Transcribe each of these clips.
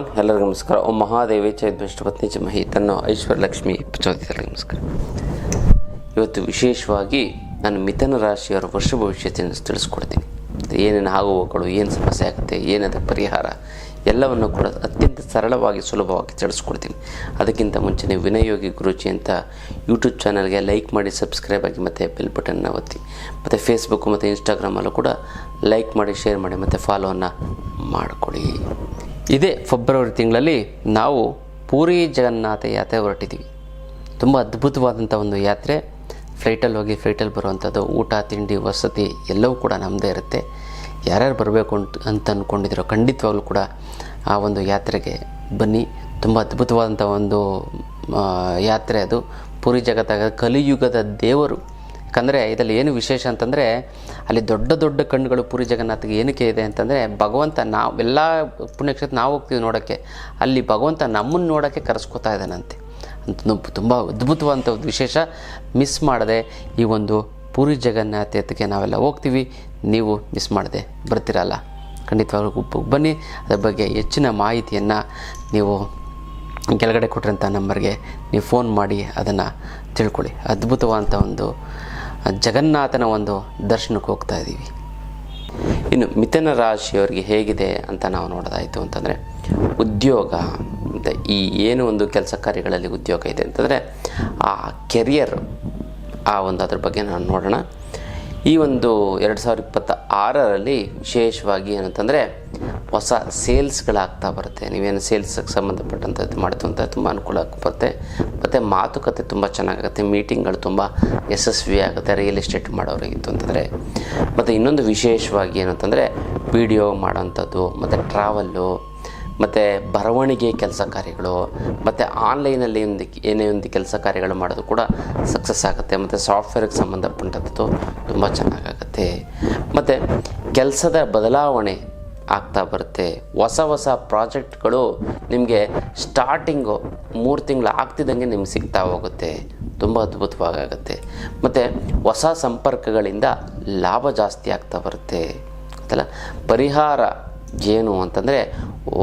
ಎಲ್ಲರಿಗೂ ನಮಸ್ಕಾರ. ಓಂ ಮಹಾದೇವಿ ಪತ್ನಿ ಚ ಮಹಿ. ತನ್ನ ಐಶ್ವರ್ಯಲಕ್ಷ್ಮಿ ಪ್ರಚೋದಿತರಿಗೆ ನಮಸ್ಕಾರ. ಇವತ್ತು ವಿಶೇಷವಾಗಿ ನಾನು ಮಿಥನ ರಾಶಿಯವರ ವರ್ಷ ಭವಿಷ್ಯತೆಯನ್ನು ತಿಳಿಸ್ಕೊಡ್ತೀನಿ. ಏನೇನು ಆಗುವಗಳು ಏನು ಸಮಸ್ಯೆ ಆಗುತ್ತೆ, ಏನದ ಪರಿಹಾರ, ಎಲ್ಲವನ್ನು ಕೂಡ ಅತ್ಯಂತ ಸರಳವಾಗಿ, ಸುಲಭವಾಗಿ ತಿಳಿಸ್ಕೊಡ್ತೀನಿ. ಅದಕ್ಕಿಂತ ಮುಂಚೆ ನೀವು ವಿನಯೋಗಿ ಗುರುಜಿ ಅಂತ ಯೂಟ್ಯೂಬ್ ಚಾನಲ್ಗೆ ಲೈಕ್ ಮಾಡಿ, ಸಬ್ಸ್ಕ್ರೈಬ್ ಆಗಿ, ಮತ್ತು ಬೆಲ್ ಬಟನ್ನ ಒತ್ತಿ. ಮತ್ತು ಫೇಸ್ಬುಕ್ ಮತ್ತು ಇನ್ಸ್ಟಾಗ್ರಾಮಲ್ಲೂ ಕೂಡ ಲೈಕ್ ಮಾಡಿ, ಶೇರ್ ಮಾಡಿ, ಮತ್ತು ಫಾಲೋವನ್ನು ಮಾಡಿಕೊಡಿ. ಇದೇ ಫೆಬ್ರವರಿ ತಿಂಗಳಲ್ಲಿ ನಾವು ಪೂರಿ ಜಗನ್ನಾಥ ಯಾತ್ರೆ ಹೊರಟಿದ್ದೀವಿ. ತುಂಬ ಅದ್ಭುತವಾದಂಥ ಒಂದು ಯಾತ್ರೆ. ಫ್ಲೈಟಲ್ಲಿ ಹೋಗಿ ಫ್ಲೈಟಲ್ಲಿ ಬರುವಂಥದ್ದು ಊಟ, ತಿಂಡಿ, ವಸತಿ ಎಲ್ಲವೂ ಕೂಡ ನಮ್ಮದೇ ಇರುತ್ತೆ. ಯಾರ್ಯಾರು ಬರಬೇಕು ಅಂತ ಅಂತ ಅಂದ್ಕೊಂಡಿದ್ದೀರೋ ಖಂಡಿತವಾಗ್ಲೂ ಕೂಡ ಆ ಒಂದು ಯಾತ್ರೆಗೆ ಬನ್ನಿ. ತುಂಬ ಅದ್ಭುತವಾದಂಥ ಒಂದು ಯಾತ್ರೆ ಅದು. ಪೂರಿ ಜಗತ್ತಾಗ ಕಲಿಯುಗದ ದೇವರು ಯಾಕಂದರೆ ಇದರಲ್ಲಿ ಏನು ವಿಶೇಷ ಅಂತಂದರೆ ಅಲ್ಲಿ ದೊಡ್ಡ ದೊಡ್ಡ ಕಣ್ಣುಗಳು ಪುರಿ ಜಗನ್ನಾಥಗೆ ಏನಕ್ಕೆ ಇದೆ ಅಂತಂದರೆ ಭಗವಂತ ನಾವೆಲ್ಲ ಪುಣ್ಯಕ್ಷೇತ್ರ ನಾವು ಹೋಗ್ತೀವಿ ನೋಡೋಕ್ಕೆ, ಅಲ್ಲಿ ಭಗವಂತ ನಮ್ಮನ್ನು ನೋಡೋಕ್ಕೆ ಕರೆಸ್ಕೊತಾ ಇದ್ದಾನಂತೆ ಅಂತ. ತುಂಬ ಅದ್ಭುತವಾದಂಥ ಒಂದು ವಿಶೇಷ ಮಿಸ್ ಮಾಡದೆ ಈ ಒಂದು ಪುರಿ ಜಗನ್ನಾಥಕ್ಕೆ ನಾವೆಲ್ಲ ಹೋಗ್ತೀವಿ. ನೀವು ಮಿಸ್ ಮಾಡದೆ ಬರ್ತೀರಲ್ಲ ಖಂಡಿತವಾಗ್ಲೂ ಬನ್ನಿ. ಅದರ ಬಗ್ಗೆ ಹೆಚ್ಚಿನ ಮಾಹಿತಿಯನ್ನು ನೀವು ಕೆಳಗಡೆ ಕೊಟ್ಟಿರೋಂಥ ನಂಬರ್ಗೆ ನೀವು ಫೋನ್ ಮಾಡಿ ಅದನ್ನು ತಿಳ್ಕೊಳ್ಳಿ. ಅದ್ಭುತವಾದಂಥ ಒಂದು ಜಗನ್ನಾಥನ ಒಂದು ದರ್ಶನಕ್ಕೆ ಹೋಗ್ತಾ ಇದ್ದೀವಿ. ಇನ್ನು ಮಿಥುನ ರಾಶಿಯವರಿಗೆ ಹೇಗಿದೆ ಅಂತ ನಾವು ನೋಡೋದಾಯಿತು ಅಂತಂದರೆ, ಉದ್ಯೋಗ ಮತ್ತು ಈ ಏನು ಒಂದು ಕೆಲಸ ಕಾರ್ಯಗಳಲ್ಲಿ ಉದ್ಯೋಗ ಇದೆ ಅಂತಂದರೆ, ಆ ಕೆರಿಯರ್ ಆ ಒಂದು ಅದ್ರ ಬಗ್ಗೆ ನಾನು ನೋಡೋಣ. ಈ ಒಂದು ಎರಡು ಸಾವಿರದ ಇಪ್ಪತ್ತ ಆರರಲ್ಲಿ ವಿಶೇಷವಾಗಿ ಏನಂತಂದರೆ ಹೊಸ ಸೇಲ್ಸ್ಗಳಾಗ್ತಾ ಬರುತ್ತೆ. ನೀವೇನು ಸೇಲ್ಸ್ಗೆ ಸಂಬಂಧಪಟ್ಟಂಥದ್ದು ಅಂತ ತುಂಬ ಅನುಕೂಲ ಬರುತ್ತೆ. ಮತ್ತು ಮಾತುಕತೆ ತುಂಬ ಚೆನ್ನಾಗಾಗುತ್ತೆ. ಮೀಟಿಂಗ್ಗಳು ತುಂಬ ಯಶಸ್ವಿ ಆಗುತ್ತೆ. ರಿಯಲ್ ಎಸ್ಟೇಟ್ ಮಾಡೋರಿಗಿತ್ತು ಅಂತಂದರೆ. ಮತ್ತು ಇನ್ನೊಂದು ವಿಶೇಷವಾಗಿ ಏನಂತಂದರೆ ವಿಡಿಯೋ ಮಾಡೋವಂಥದ್ದು ಮತ್ತು ಟ್ರಾವಲ್ಲು, ಮತ್ತು ಬರವಣಿಗೆ ಕೆಲಸ ಕಾರ್ಯಗಳು, ಮತ್ತು ಆನ್ಲೈನಲ್ಲಿ ಒಂದು ಏನೇ ಒಂದು ಕೆಲಸ ಕಾರ್ಯಗಳು ಮಾಡೋದು ಕೂಡ ಸಕ್ಸಸ್ ಆಗುತ್ತೆ. ಮತ್ತು ಸಾಫ್ಟ್ವೇರ್ಗೆ ಸಂಬಂಧಪಟ್ಟಂಥದ್ದು ತುಂಬ ಚೆನ್ನಾಗಾಗುತ್ತೆ. ಮತ್ತು ಕೆಲಸದ ಬದಲಾವಣೆ ಆಗ್ತಾ ಬರುತ್ತೆ. ಹೊಸ ಹೊಸ ಪ್ರಾಜೆಕ್ಟ್ಗಳು ನಿಮಗೆ ಸ್ಟಾರ್ಟಿಂಗು ಮೂರು ತಿಂಗಳು ಆಗ್ತಿದ್ದಂಗೆ ನಿಮ್ಗೆ ಸಿಗ್ತಾ ಹೋಗುತ್ತೆ. ತುಂಬ ಅದ್ಭುತವಾಗುತ್ತೆ ಮತ್ತು ಹೊಸ ಸಂಪರ್ಕಗಳಿಂದ ಲಾಭ ಜಾಸ್ತಿ ಆಗ್ತಾ ಬರುತ್ತೆ. ಗೊತ್ತಲ್ಲ? ಪರಿಹಾರ ಏನು ಅಂತಂದರೆ,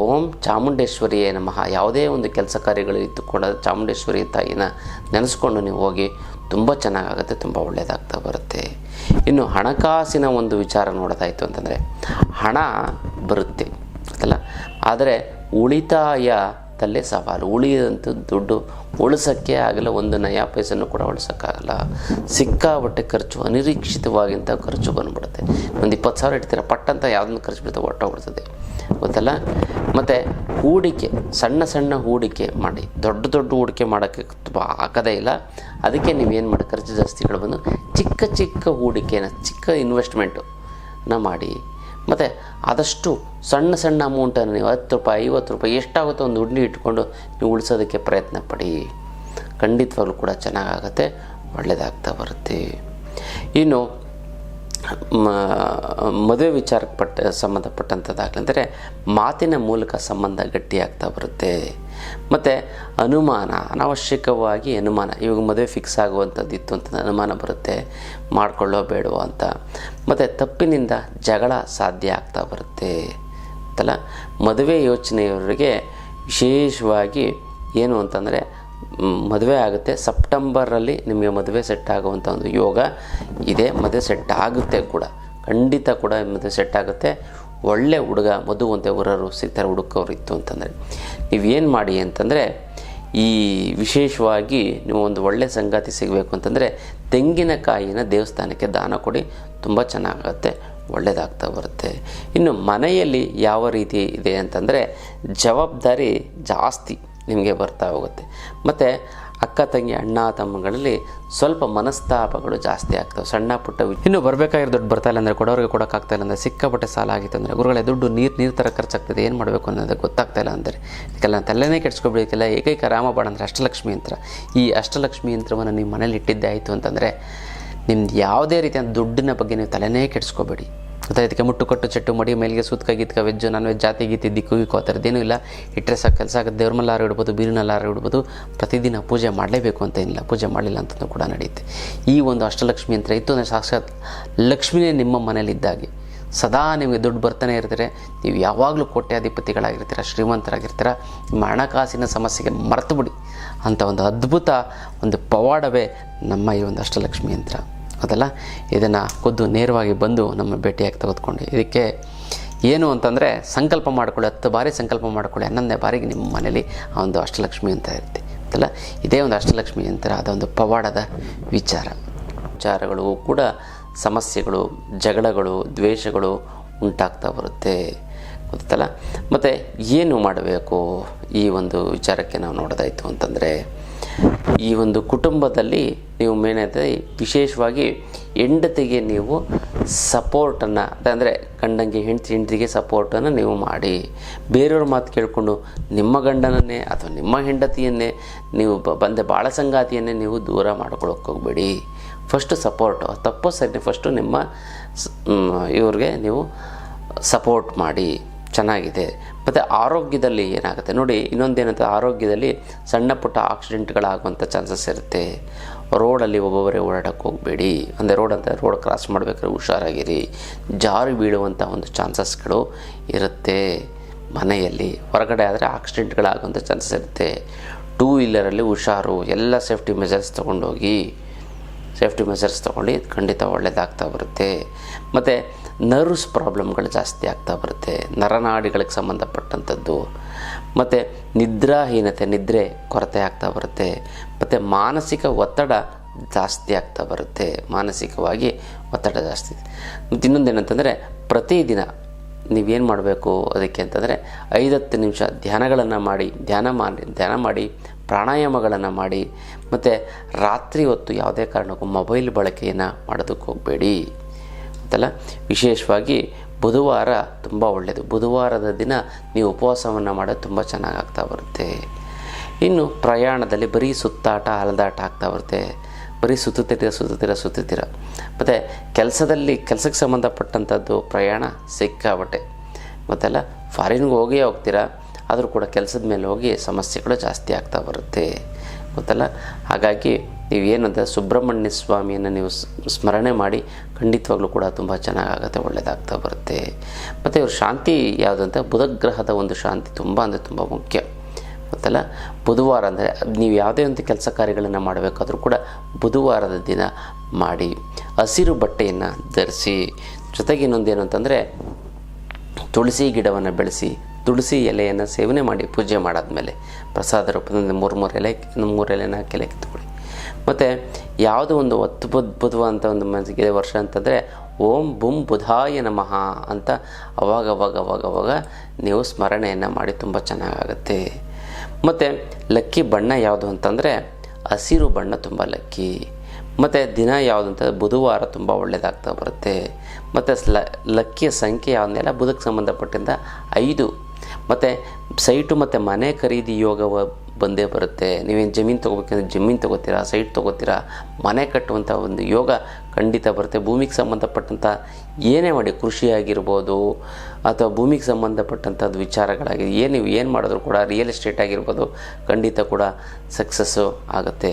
ಓಂ ಚಾಮುಂಡೇಶ್ವರಿಯೇ ನಮಃ. ಯಾವುದೇ ಒಂದು ಕೆಲಸ ಕಾರ್ಯಗಳು ಇದ್ದು ಕೂಡ ಚಾಮುಂಡೇಶ್ವರಿ ತಾಯಿನ ನೆನೆಸ್ಕೊಂಡು ನೀವು ಹೋಗಿ ತುಂಬ ಚೆನ್ನಾಗಾಗುತ್ತೆ, ತುಂಬ ಒಳ್ಳೆಯದಾಗ್ತಾ ಬರುತ್ತೆ. ಇನ್ನು ಹಣಕಾಸಿನ ಒಂದು ವಿಚಾರ ನೋಡೋದಾಯಿತು ಅಂತಂದರೆ, ಹಣ ಬರುತ್ತೆ ಅಲ್ಲ ಆದರೆ ಉಳಿತಾಯದಲ್ಲೇ ಸವಾಲು. ಉಳಿದಂಥ ದುಡ್ಡು ಉಳಿಸೋಕ್ಕೆ ಆಗಲ್ಲ, ಒಂದು ನಯಾ ಪೈಸನ್ನು ಕೂಡ ಉಳಿಸೋಕ್ಕಾಗಲ್ಲ. ಸಿಕ್ಕಾಬಟ್ಟೆ ಖರ್ಚು ಅನಿರೀಕ್ಷಿತವಾಗಿಂಥ ಖರ್ಚು ಬಂದ್ಬಿಡುತ್ತೆ. ಒಂದು ಇಪ್ಪತ್ತು ಸಾವಿರ ಇಡ್ತೀರ, ಪಟ್ಟಂತ ಯಾವುದನ್ನು ಖರ್ಚು ಬಿಡ್ತಾ ಹೊಟ್ಟೋಗ್ಬಿಡ್ತದೆ ಗೊತ್ತಲ್ಲ? ಮತ್ತು ಹೂಡಿಕೆ, ಸಣ್ಣ ಸಣ್ಣ ಹೂಡಿಕೆ ಮಾಡಿ, ದೊಡ್ಡ ದೊಡ್ಡ ಹೂಡಿಕೆ ಮಾಡೋಕ್ಕೆ ತುಂಬ ಆಗದೇ ಇಲ್ಲ. ಅದಕ್ಕೆ ನೀವೇನು ಮಾಡಿ, ಖರ್ಚು ಜಾಸ್ತಿಗಳು ಬಂದು ಚಿಕ್ಕ ಚಿಕ್ಕ ಹೂಡಿಕೆನ, ಚಿಕ್ಕ ಇನ್ವೆಸ್ಟ್ಮೆಂಟು ನ ಮಾಡಿ ಮತ್ತು ಆದಷ್ಟು ಸಣ್ಣ ಸಣ್ಣ ಅಮೌಂಟನ್ನು ನೀವು ಹತ್ತು ರೂಪಾಯಿ, ಐವತ್ತು ರೂಪಾಯಿ ಎಷ್ಟಾಗುತ್ತೋ ಒಂದು ಉಂಡಿ ಇಟ್ಕೊಂಡು ನೀವು ಉಳಿಸೋದಕ್ಕೆ ಪ್ರಯತ್ನ ಪಡಿ. ಖಂಡಿತವಾಗ್ಲೂ ಕೂಡ ಚೆನ್ನಾಗಾಗತ್ತೆ ಒಳ್ಳೆಯದಾಗ್ತಾ ಬರುತ್ತೆ. ಇನ್ನು ಮದುವೆ ವಿಚಾರಕ್ಕೆ ಪಟ್ಟ ಸಂಬಂಧಪಟ್ಟಂಥದ್ದಾಗಲಂದರೆ ಮಾತಿನ ಮೂಲಕ ಸಂಬಂಧ ಗಟ್ಟಿಯಾಗ್ತಾ ಬರುತ್ತೆ. ಮತ್ತು ಅನುಮಾನ, ಅನಾವಶ್ಯಕವಾಗಿ ಅನುಮಾನ. ಇವಾಗ ಮದುವೆ ಫಿಕ್ಸ್ ಆಗುವಂಥದ್ದು ಇತ್ತು ಅಂತ ಅನುಮಾನ ಬರುತ್ತೆ, ಮಾಡ್ಕೊಳ್ಳೋ ಬೇಡವೋ ಅಂತ. ಮತ್ತು ತಪ್ಪಿನಿಂದ ಜಗಳ ಸಾಧ್ಯ ಆಗ್ತಾ ಬರುತ್ತೆ ಅಂತಲ್ಲ. ಮದುವೆ ಯೋಚನೆಯವರಿಗೆ ವಿಶೇಷವಾಗಿ ಏನು ಅಂತಂದರೆ ಮದುವೆ ಆಗುತ್ತೆ ಸೆಪ್ಟೆಂಬರಲ್ಲಿ ನಿಮಗೆ ಮದುವೆ ಸೆಟ್ ಆಗುವಂಥ ಒಂದು ಯೋಗ ಇದೆ. ಮದುವೆ ಸೆಟ್ ಆಗುತ್ತೆ ಕೂಡ. ಖಂಡಿತ ಕೂಡ ಮದುವೆ ಸೆಟ್ ಆಗುತ್ತೆ. ಒಳ್ಳೆ ಹುಡುಗ ಮದುವಂತೆ ಊರರು ಸಿಗ್ತಾರೆ ಹುಡುಕವ್ರು ಇತ್ತು ಅಂತಂದರೆ. ನೀವೇನು ಮಾಡಿ ಅಂತಂದರೆ, ಈ ವಿಶೇಷವಾಗಿ ನೀವು ಒಂದು ಒಳ್ಳೆ ಸಂಗಾತಿ ಸಿಗಬೇಕು ಅಂತಂದರೆ, ತೆಂಗಿನಕಾಯಿನ ದೇವಸ್ಥಾನಕ್ಕೆ ದಾನ ಕೊಡಿ, ತುಂಬ ಚೆನ್ನಾಗುತ್ತೆ ಒಳ್ಳೆಯದಾಗ್ತಾ ಬರುತ್ತೆ. ಇನ್ನು ಮನೆಯಲ್ಲಿ ಯಾವ ರೀತಿ ಇದೆ ಅಂತಂದರೆ, ಜವಾಬ್ದಾರಿ ಜಾಸ್ತಿ. ನಿಮಗೆ ಬರ್ತಾ ಹೋಗುತ್ತೆ. ಮತ್ತು ಅಕ್ಕ ತಂಗಿ, ಅಣ್ಣ ತಮ್ಮಗಳಲ್ಲಿ ಸ್ವಲ್ಪ ಮನಸ್ತಾಪಗಳು ಜಾಸ್ತಿ ಆಗ್ತವೆ. ಸಣ್ಣ ಪುಟ್ಟ ಇನ್ನೂ ಬರಬೇಕಾಗಿರೋ ದುಡ್ಡು ಬರ್ತಾ ಇಲ್ಲ ಅಂದರೆ ಕೊಡೋರಿಗೆ ಕೊಡೋಕ್ಕಾಗ್ತಾ ಇಲ್ಲ ಅಂದರೆ ಸಿಕ್ಕಾಪಟ್ಟೆ ಸಾಲ ಆಗಿತ್ತು ಅಂದರೆ, ಗುರುಗಳೇ, ದುಡ್ಡು ನೀರು ನೀರು ಥರ ಖರ್ಚಾಗ್ತದೆ. ಏನು ಮಾಡಬೇಕು ಅನ್ನೋದು ಗೊತ್ತಾಗ್ತಾ ಇಲ್ಲ ಅಂದರೆ. ಇದಕ್ಕೆಲ್ಲ ತಲೆನೇ ಕೆಡ್ಸ್ಕೊಬೇಕಿಲ್ಲ ಏಕೈಕ ರಾಮಬಾಣ ಅಂದರೆ ಅಷ್ಟಲಕ್ಷ್ಮಿ ಯಂತ್ರ ಈ ಅಷ್ಟಲಕ್ಷ್ಮಿ ಯಂತ್ರವನ್ನು ನಿಮ್ಮ ಮನೇಲಿ ಇಟ್ಟಿದ್ದೆ ಆಯಿತು ಅಂತಂದರೆ, ನಿಮ್ದು ಯಾವುದೇ ರೀತಿಯ ದುಡ್ಡಿನ ಬಗ್ಗೆ ನೀವು ತಲೆನೇ ಕೆಡಿಸ್ಕೋಬೇಡಿ. ಗೊತ್ತಾ ಇದಕ್ಕೆ ಮುಟ್ಟು ಕೊಟ್ಟು ಚೆಟ್ಟು ಮಡಿ ಮೇಲಿಗೆ ಸೂತ್ಕ ಗೀತ್ಕ ವೆಜ್ಜು ನಾನ್ ವೆಜ್, ಜಾತಿ ಗೀತಿ, ದಿಕ್ಕು ಗಿಕ್ಕು ಆ ಥರದ್ದೇನೂ ಇಲ್ಲ. ಇಟ್ಟರೆ ಸಾಕು ಕೆಲಸ ಆಗುತ್ತೆ ದೇವ್ರ ಮಲ್ಲಾರು ಇಡ್ಬೋದು ಬೀರಿನಲ್ಲಾರು ಇಡ್ಬೋದು. ಪ್ರತಿದಿನ ಪೂಜೆ ಮಾಡಲೇಬೇಕು ಅಂತ ಏನಿಲ್ಲ. ಪೂಜೆ ಮಾಡಲಿಲ್ಲ ಅಂತಂದು ಕೂಡ ನಡೆಯುತ್ತೆ. ಈ ಒಂದು ಅಷ್ಟಲಕ್ಷ್ಮಿ ಯಂತ್ರ ಇತ್ತು. ಅಂದರೆ ಸಾಕ್ಷಾತ್ ಲಕ್ಷ್ಮಿನೇ ನಿಮ್ಮ ಮನೇಲಿದ್ದಾಗೆ ಸದಾ ನಿಮಗೆ ದುಡ್ಡು ಬರ್ತಾನೆ ಇರ್ತಾರೆ. ನೀವು ಯಾವಾಗಲೂ ಕೋಟ್ಯಾಧಿಪತಿಗಳಾಗಿರ್ತೀರ, ಶ್ರೀಮಂತರಾಗಿರ್ತೀರ. ನಿಮ್ಮ ಹಣಕಾಸಿನ ಸಮಸ್ಯೆಗೆ ಮರೆತು ಬಿಡಿ. ಅಂಥ ಒಂದು ಅದ್ಭುತ ಒಂದು ಪವಾಡವೇ ನಮ್ಮ ಈ ಒಂದು ಅಷ್ಟಲಕ್ಷ್ಮಿ ಯಂತ್ರ. ಅದಲ್ಲ? ಇದನ್ನು ಖುದ್ದು ನೇರವಾಗಿ ಬಂದು ನಮ್ಮ ಭೇಟಿಯಾಗಿ ತೆಗೆದುಕೊಂಡು ಇದಕ್ಕೆ ಏನು ಅಂತಂದರೆ ಸಂಕಲ್ಪ ಮಾಡಿಕೊಳ್ಳಿ, ಹತ್ತು ಬಾರಿ ಸಂಕಲ್ಪ ಮಾಡ್ಕೊಳ್ಳಿ, ಹನ್ನೊಂದನೇ ಬಾರಿಗೆ ನಿಮ್ಮ ಮನೇಲಿ ಆ ಒಂದು ಅಷ್ಟಲಕ್ಷ್ಮಿ ಅಂತ ಇರುತ್ತೆ. ಅದಲ್ಲ? ಇದೇ ಒಂದು ಅಷ್ಟಲಕ್ಷ್ಮಿ ಯಂತ್ರ ಅದೊಂದು ಪವಾಡದ ವಿಚಾರ. ವಿಚಾರಗಳು ಕೂಡ ಸಮಸ್ಯೆಗಳು, ಜಗಳಗಳು, ದ್ವೇಷಗಳು ಉಂಟಾಗ್ತಾ ಬರುತ್ತೆ. ಗೊತ್ತಲ್ಲ? ಮತ್ತು ಏನು ಮಾಡಬೇಕು ಈ ಒಂದು ವಿಚಾರಕ್ಕೆ ನಾವು ನೋಡೋದಾಯಿತು ಅಂತಂದರೆ ಈ ಒಂದು ಕುಟುಂಬದಲ್ಲಿ ನೀವು ಮೇನೈತೆ ವಿಶೇಷವಾಗಿ ಹೆಂಡತಿಗೆ ನೀವು ಸಪೋರ್ಟನ್ನು ಅಂದರೆ ಗಂಡಂಗೆ ಹೆಂಡತಿ ಹೆಂಡತಿಗೆ ಸಪೋರ್ಟನ್ನು ನೀವು ಮಾಡಿ. ಬೇರೆಯವ್ರ ಮಾತು ಕೇಳಿಕೊಂಡು ನಿಮ್ಮ ಗಂಡನನ್ನೇ ಅಥವಾ ನಿಮ್ಮ ಹೆಂಡತಿಯನ್ನೇ ನೀವು ಬಂದೆ ಬಾಳ ಸಂಗಾತಿಯನ್ನೇ ನೀವು ದೂರ ಮಾಡ್ಕೊಳಕ್ಕೆ ಹೋಗಬೇಡಿ. ಫಸ್ಟು ಸಪೋರ್ಟು ತಪ್ಪು ಸರಿ ಫಸ್ಟು ನಿಮ್ಮ ಇವ್ರಿಗೆ ನೀವು ಸಪೋರ್ಟ್ ಮಾಡಿ. ಚೆನ್ನಾಗಿದೆ. ಮತ್ತು ಆರೋಗ್ಯದಲ್ಲಿ ಏನಾಗುತ್ತೆ? ನೋಡಿ ಇನ್ನೊಂದೇನಂತ ಆರೋಗ್ಯದಲ್ಲಿ ಸಣ್ಣ ಪುಟ್ಟ ಆಕ್ಸಿಡೆಂಟ್ಗಳಾಗುವಂಥ ಚಾನ್ಸಸ್ ಇರುತ್ತೆ. ರೋಡಲ್ಲಿ ಒಬ್ಬೊಬ್ಬರೇ ಓಡಾಡಕ್ಕೆ ಹೋಗಬೇಡಿ. ಅಂದರೆ ರೋಡ್ ಅಂತ ರೋಡ್ ಕ್ರಾಸ್ ಮಾಡಬೇಕಾದ್ರೆ ಹುಷಾರಾಗಿರಿ. ಜಾರಿ ಬೀಳುವಂಥ ಒಂದು ಚಾನ್ಸಸ್ಗಳು ಇರುತ್ತೆ. ಮನೆಯಲ್ಲಿ ಹೊರಗಡೆ ಆದರೆ ಆಕ್ಸಿಡೆಂಟ್ಗಳಾಗುವಂಥ ಚಾನ್ಸಸ್ ಇರುತ್ತೆ. ಟೂ ವೀಲರಲ್ಲಿ ಹುಷಾರು, ಎಲ್ಲ ಸೇಫ್ಟಿ ಮೆಜರ್ಸ್ ತೊಗೊಂಡೋಗಿ ಸೇಫ್ಟಿ ಮೆಸರ್ಸ್ ತೊಗೊಂಡು ಖಂಡಿತ ಒಳ್ಳೆಯದಾಗ್ತಾ ಬರುತ್ತೆ. ಮತ್ತು ನರ್ವ್ಸ್ ಪ್ರಾಬ್ಲಮ್ಗಳು ಜಾಸ್ತಿ ಆಗ್ತಾ ಬರುತ್ತೆ. ನರನಾಡಿಗಳಿಗೆ ಸಂಬಂಧಪಟ್ಟಂಥದ್ದು. ಮತ್ತು ನಿದ್ರಾಹೀನತೆ, ನಿದ್ರೆ ಕೊರತೆ ಆಗ್ತಾ ಬರುತ್ತೆ. ಮತ್ತು ಮಾನಸಿಕ ಒತ್ತಡ ಜಾಸ್ತಿ ಆಗ್ತಾ ಬರುತ್ತೆ. ಮಾನಸಿಕವಾಗಿ ಒತ್ತಡ ಜಾಸ್ತಿ. ಮತ್ತು ಇನ್ನೊಂದೇನಂತಂದರೆ ಪ್ರತಿದಿನ ನೀವೇನು ಮಾಡಬೇಕು ಅದಕ್ಕೆ ಅಂತಂದರೆ ಐದತ್ತು ನಿಮಿಷ ಧ್ಯಾನಗಳನ್ನು ಮಾಡಿ, ಧ್ಯಾನ ಮಾಡಿ ಧ್ಯಾನ ಮಾಡಿ ಪ್ರಾಣಾಯಾಮಗಳನ್ನು ಮಾಡಿ, ಮತ್ತು ರಾತ್ರಿ ಹೊತ್ತು ಯಾವುದೇ ಕಾರಣಕ್ಕೂ ಮೊಬೈಲ್ ಬಳಕೆಯನ್ನು ಮಾಡೋದಕ್ಕೆ ಹೋಗಬೇಡಿ. ಅಂತಲ್ಲ ವಿಶೇಷವಾಗಿ ಬುಧವಾರ ತುಂಬ ಒಳ್ಳೆಯದು ಬುಧವಾರದ ದಿನ ನೀವು ಉಪವಾಸವನ್ನು ಮಾಡೋದು ತುಂಬ ಚೆನ್ನಾಗಾಗ್ತಾ ಬರುತ್ತೆ. ಇನ್ನು ಪ್ರಯಾಣದಲ್ಲಿ ಬರೀ ಸುತ್ತಾಟ, ಅಲದಾಟ ಆಗ್ತಾ ಬರುತ್ತೆ. ಬರೀ ಸುತ್ತುತ್ತಿರ ಸುತ್ತುತ್ತಿರ ಸುತ್ತುತ್ತಿರ. ಮತ್ತು ಕೆಲಸದಲ್ಲಿ, ಕೆಲಸಕ್ಕೆ ಸಂಬಂಧಪಟ್ಟಂಥದ್ದು ಪ್ರಯಾಣ ಸಿಕ್ಕಾಬಟ್ಟೆ. ಮತ್ತೆಲ್ಲ ಫಾರಿನ್ಗೆ ಹೋಗಿಯೇ ಹೋಗ್ತೀರಾ? ಆದರೂ ಕೂಡ ಕೆಲಸದ ಮೇಲೆ ಹೋಗಿ ಸಮಸ್ಯೆಗಳು ಜಾಸ್ತಿ ಆಗ್ತಾ ಬರುತ್ತೆ. ಗೊತ್ತಲ್ಲ? ಹಾಗಾಗಿ ನೀವು ಏನಂದ್ರೆ ಸುಬ್ರಹ್ಮಣ್ಯ ಸ್ವಾಮಿಯನ್ನು ನೀವು ಸ್ಮರಣೆ ಮಾಡಿ ಖಂಡಿತವಾಗ್ಲೂ ಕೂಡ ತುಂಬ ಚೆನ್ನಾಗಾಗುತ್ತೆ ಒಳ್ಳೆಯದಾಗ್ತಾ ಬರುತ್ತೆ. ಮತ್ತು ಇವ್ರ ಶಾಂತಿ ಯಾವುದಂತ? ಬುಧಗ್ರಹದ ಒಂದು ಶಾಂತಿ ತುಂಬ ಅಂದರೆ ತುಂಬ ಮುಖ್ಯ. ಗೊತ್ತಲ್ಲ? ಬುಧವಾರ ಅಂದರೆ ನೀವು ಯಾವುದೇ ಒಂದು ಕೆಲಸ ಕಾರ್ಯಗಳನ್ನು ಮಾಡಬೇಕಾದ್ರೂ ಕೂಡ ಬುಧವಾರದ ದಿನ ಮಾಡಿ, ಹಸಿರು ಬಟ್ಟೆಯನ್ನು ಧರಿಸಿ, ಜೊತೆಗೆ ಇನ್ನೊಂದೇನು ಅಂತಂದರೆ ತುಳಸಿ ಗಿಡವನ್ನು ಬೆಳೆಸಿ ತುಳಸಿ ಎಲೆಯನ್ನು ಸೇವನೆ ಮಾಡಿ ಪೂಜೆ ಮಾಡಾದ್ಮೇಲೆ ಪ್ರಸಾದ ರೂಪದಲ್ಲಿ ಮೂರು ಮೂರು ಎಲೆ ಮೂರು ಎಲೆನ ಕೆಲೆ ಕಿತ್ಕೊಳ್ಳಿ ಮತ್ತು ಯಾವುದೋ ಒಂದು ಅದ್ಭುತ ಅಂತ ಒಂದು ಮನಸ್ಸಿಗೆ ವರ್ಷ ಅಂತಂದರೆ ಓಂ ಬುಂ ಬುಧಾಯ ನಮಃ ಅಂತ ಅವಾಗ ಅವಾಗ ಅವಾಗ ಅವಾಗ ನೀವು ಸ್ಮರಣೆಯನ್ನು ಮಾಡಿ ತುಂಬ ಚೆನ್ನಾಗಾಗುತ್ತೆ. ಮತ್ತು ಲಕ್ಕಿ ಬಣ್ಣ ಯಾವುದು ಅಂತಂದರೆ ಹಸಿರು ಬಣ್ಣ ತುಂಬ ಲಕ್ಕಿ. ಮತ್ತು ದಿನ ಯಾವುದು ಅಂತ ಬುಧವಾರ ತುಂಬ ಒಳ್ಳೆಯದಾಗ್ತಾ ಬರುತ್ತೆ. ಮತ್ತು ಲ ಲಕ್ಕಿಯ ಸಂಖ್ಯೆ ಯಾವುದನ್ನೆಲ್ಲ ಬುಧಕ್ಕೆ ಸಂಬಂಧಪಟ್ಟಿಂದ ಐದು ಮತ್ತು ಸೈಟು ಮತ್ತು ಮನೆ ಖರೀದಿ ಯೋಗ ಬಂದೇ ಬರುತ್ತೆ. ನೀವೇನು ಜಮೀನು ತೊಗೋಬೇಕಂದ್ರೆ ಜಮೀನು ತೊಗೋತೀರಾ, ಸೈಟ್ ತೊಗೋತೀರಾ, ಮನೆ ಕಟ್ಟುವಂಥ ಒಂದು ಯೋಗ ಖಂಡಿತ ಬರುತ್ತೆ. ಭೂಮಿಗೆ ಸಂಬಂಧಪಟ್ಟಂಥ ಏನೇ ಮಾಡಿ ಕೃಷಿ ಆಗಿರ್ಬೋದು ಅಥವಾ ಭೂಮಿಗೆ ಸಂಬಂಧಪಟ್ಟಂಥದ್ದು ವಿಚಾರಗಳಾಗಿ ಏನು ನೀವು ಏನು ಮಾಡಿದ್ರು ಕೂಡ ರಿಯಲ್ ಎಸ್ಟೇಟ್ ಆಗಿರ್ಬೋದು ಖಂಡಿತ ಕೂಡ ಸಕ್ಸಸ್ಸು ಆಗುತ್ತೆ.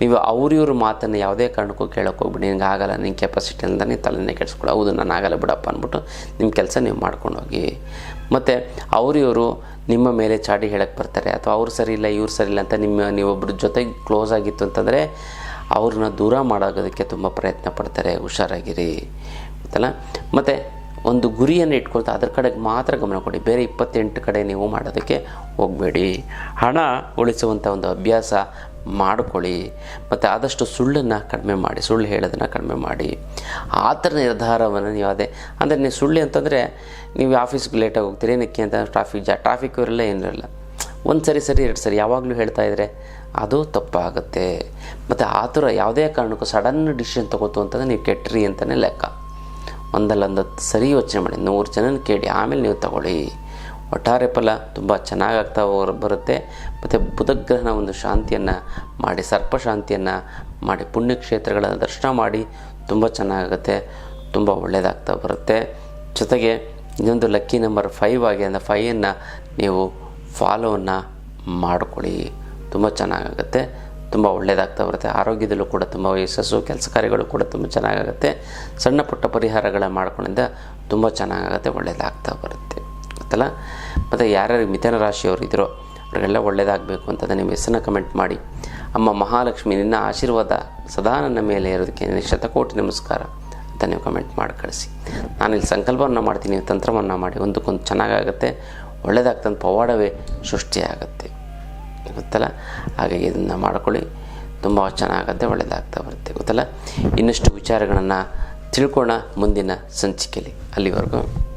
ನೀವು ಅವ್ರಿವ್ರ ಮಾತನ್ನು ಯಾವುದೇ ಕಾರಣಕ್ಕೂ ಕೇಳೋಕೆ ಹೋಗ್ಬಿಡಿ. ನಿಮ್ಗೆ ಆಗಲ್ಲ ನಿಮ್ಮ ಕೆಪಾಸಿಟಿ ಅಂತ ನೀವು ತಲೆನೇ ಕೆಡಿಸ್ಕೊಳ್ಳೋ ಹೌದು, ನಾನು ಆಗಲ್ಲ ಬಿಡಪ್ಪ ಅಂದ್ಬಿಟ್ಟು ನಿಮ್ಮ ಕೆಲಸ ನೀವು ಮಾಡ್ಕೊಂಡು ಹೋಗಿ ಮತ್ತು ಅವರಿವರು ನಿಮ್ಮ ಮೇಲೆ ಚಾಡಿ ಹೇಳಕ್ಕೆ ಬರ್ತಾರೆ. ಅಥವಾ ಅವ್ರು ಸರಿ ಇಲ್ಲ, ಇವ್ರು ಸರಿ ಇಲ್ಲ ಅಂತ ನಿಮ್ಮ ನೀವೊಬ್ಬರ ಜೊತೆಗೆ ಕ್ಲೋಸ್ ಆಗಿತ್ತು ಅಂತಂದರೆ ಅವ್ರನ್ನ ದೂರ ಮಾಡೋದಕ್ಕೆ ತುಂಬ ಪ್ರಯತ್ನ ಪಡ್ತಾರೆ. ಹುಷಾರಾಗಿರಿ. ಗೊತ್ತಲ್ಲ? ಮತ್ತು ಒಂದು ಗುರಿಯನ್ನು ಇಟ್ಕೊಳ್ತಾ ಅದ್ರ ಕಡೆಗೆ ಮಾತ್ರ ಗಮನ ಕೊಡಿ. ಬೇರೆ ಇಪ್ಪತ್ತೆಂಟು ಕಡೆ ನೀವು ಮಾಡೋದಕ್ಕೆ ಹೋಗಬೇಡಿ. ಹಣ ಉಳಿಸುವಂಥ ಒಂದು ಅಭ್ಯಾಸ ಮಾಡಿಕೊಳ್ಳಿ. ಮತ್ತು ಆದಷ್ಟು ಸುಳ್ಳನ್ನು ಕಡಿಮೆ ಮಾಡಿ, ಸುಳ್ಳು ಹೇಳೋದನ್ನು ಕಡಿಮೆ ಮಾಡಿ. ಆ ಥರ ನಿರ್ಧಾರವನ್ನು ನೀವು ಅದೇ, ಅಂದರೆ ನೀವು ಸುಳ್ಳು ಅಂತಂದರೆ ನೀವು ಆಫೀಸ್ಗೆ ಲೇಟಾಗಿ ಹೋಗ್ತೀರಿ ಏನಕ್ಕೆ ಅಂತ ಟ್ರಾಫಿಕ್ ಜಾ ಟ್ರಾಫಿಕ್ ಇರಲ್ಲ. ಏನಿರಲ್ಲ ಒಂದು ಸರಿ ಸರಿ, ಎರಡು ಸರಿ, ಯಾವಾಗಲೂ ಹೇಳ್ತಾ ಇದ್ದರೆ ಅದು ತಪ್ಪಾಗುತ್ತೆ. ಮತ್ತು ಆ ಥರ ಯಾವುದೇ ಕಾರಣಕ್ಕೂ ಸಡನ್ ಡಿಸಿಷನ್ ತೊಗೋತು ಅಂತಂದರೆ ನೀವು ಕೆಟ್ಟ್ರಿ ಅಂತಲೇ ಲೆಕ್ಕ. ಒಂದಲ್ಲ ಒಂದು ಸರಿ ಯೋಚನೆ ಮಾಡಿ, ನೂರು ಜನನ ಕೇಳಿ, ಆಮೇಲೆ ನೀವು ತಗೊಳ್ಳಿ. ಒಟ್ಟಾರೆ ಫಲ ತುಂಬ ಚೆನ್ನಾಗಾಗ್ತಾ ಹೋಗ ಬರುತ್ತೆ. ಮತ್ತು ಬುಧಗ್ರಹನ ಒಂದು ಶಾಂತಿಯನ್ನು ಮಾಡಿ, ಸರ್ಪ ಶಾಂತಿಯನ್ನು ಮಾಡಿ, ಪುಣ್ಯಕ್ಷೇತ್ರಗಳನ್ನು ದರ್ಶನ ಮಾಡಿ, ತುಂಬ ಚೆನ್ನಾಗುತ್ತೆ, ತುಂಬ ಒಳ್ಳೆಯದಾಗ್ತಾ ಬರುತ್ತೆ. ಜೊತೆಗೆ ಇನ್ನೊಂದು ಲಕ್ಕಿ ನಂಬರ್ ಫೈವ್ ಆಗಿ ಅಂದರೆ ಫೈಯನ್ನು ನೀವು ಫಾಲೋವನ್ನು ಮಾಡಿಕೊಳ್ಳಿ. ತುಂಬ ಚೆನ್ನಾಗಾಗುತ್ತೆ. ತುಂಬ ಒಳ್ಳೆಯದಾಗ್ತಾ ಬರುತ್ತೆ. ಆರೋಗ್ಯದಲ್ಲೂ ಕೂಡ ತುಂಬ ಯಶಸ್ಸು, ಕೆಲಸ ಕಾರ್ಯಗಳು ಕೂಡ ತುಂಬ ಚೆನ್ನಾಗಾಗುತ್ತೆ. ಸಣ್ಣ ಪುಟ್ಟ ಪರಿಹಾರಗಳ ಮಾಡ್ಕೊಂಡಿಂದ ತುಂಬ ಚೆನ್ನಾಗಾಗುತ್ತೆ ಒಳ್ಳೆಯದಾಗ್ತಾ ಬರುತ್ತೆ. ಗೊತ್ತಲ್ಲ? ಮತ್ತು ಯಾರ್ಯಾರು ಮಿಥುನ ರಾಶಿಯವರು ಇದ್ರೋ ಅವರಿಗೆಲ್ಲ ಒಳ್ಳೆಯದಾಗಬೇಕು ಅಂತಂದರೆ ನಿಮ್ಮ ಹೆಸರನ್ನ ಕಮೆಂಟ್ ಮಾಡಿ. ಅಮ್ಮ ಮಹಾಲಕ್ಷ್ಮಿ, ನಿನ್ನ ಆಶೀರ್ವಾದ ಸದಾ ನನ್ನ ಮೇಲೆ ಇರೋದಕ್ಕೆ ನಿನಗೆ ಶತಕೋಟಿ ನಮಸ್ಕಾರ. ಅಂತ ನೀವು ಕಮೆಂಟ್ ಮಾಡಿ ಕಳಿಸಿ. ನಾನಿಲ್ಲಿ ಸಂಕಲ್ಪವನ್ನು ಮಾಡ್ತೀನಿ, ತಂತ್ರವನ್ನು ಮಾಡಿ, ಒಂದಕ್ಕೊಂದು ಚೆನ್ನಾಗಾಗುತ್ತೆ ಒಳ್ಳೆಯದಾಗ್ತಂತ ಪವಾಡವೇ ಸೃಷ್ಟಿಯಾಗುತ್ತೆ. ಗೊತ್ತಲ್ಲ? ಹಾಗಾಗಿ ಇದನ್ನು ಮಾಡ್ಕೊಳ್ಳಿ, ತುಂಬ ಚೆನ್ನಾಗತ್ತೆ ಒಳ್ಳೆಯದಾಗ್ತಾ ಬರುತ್ತೆ. ಗೊತ್ತಲ್ಲ? ಇನ್ನಷ್ಟು ವಿಚಾರಗಳನ್ನು ತಿಳ್ಕೊಳ್ಳೋಣ ಮುಂದಿನ ಸಂಚಿಕೆಯಲ್ಲಿ ಅಲ್ಲಿವರೆಗೂ.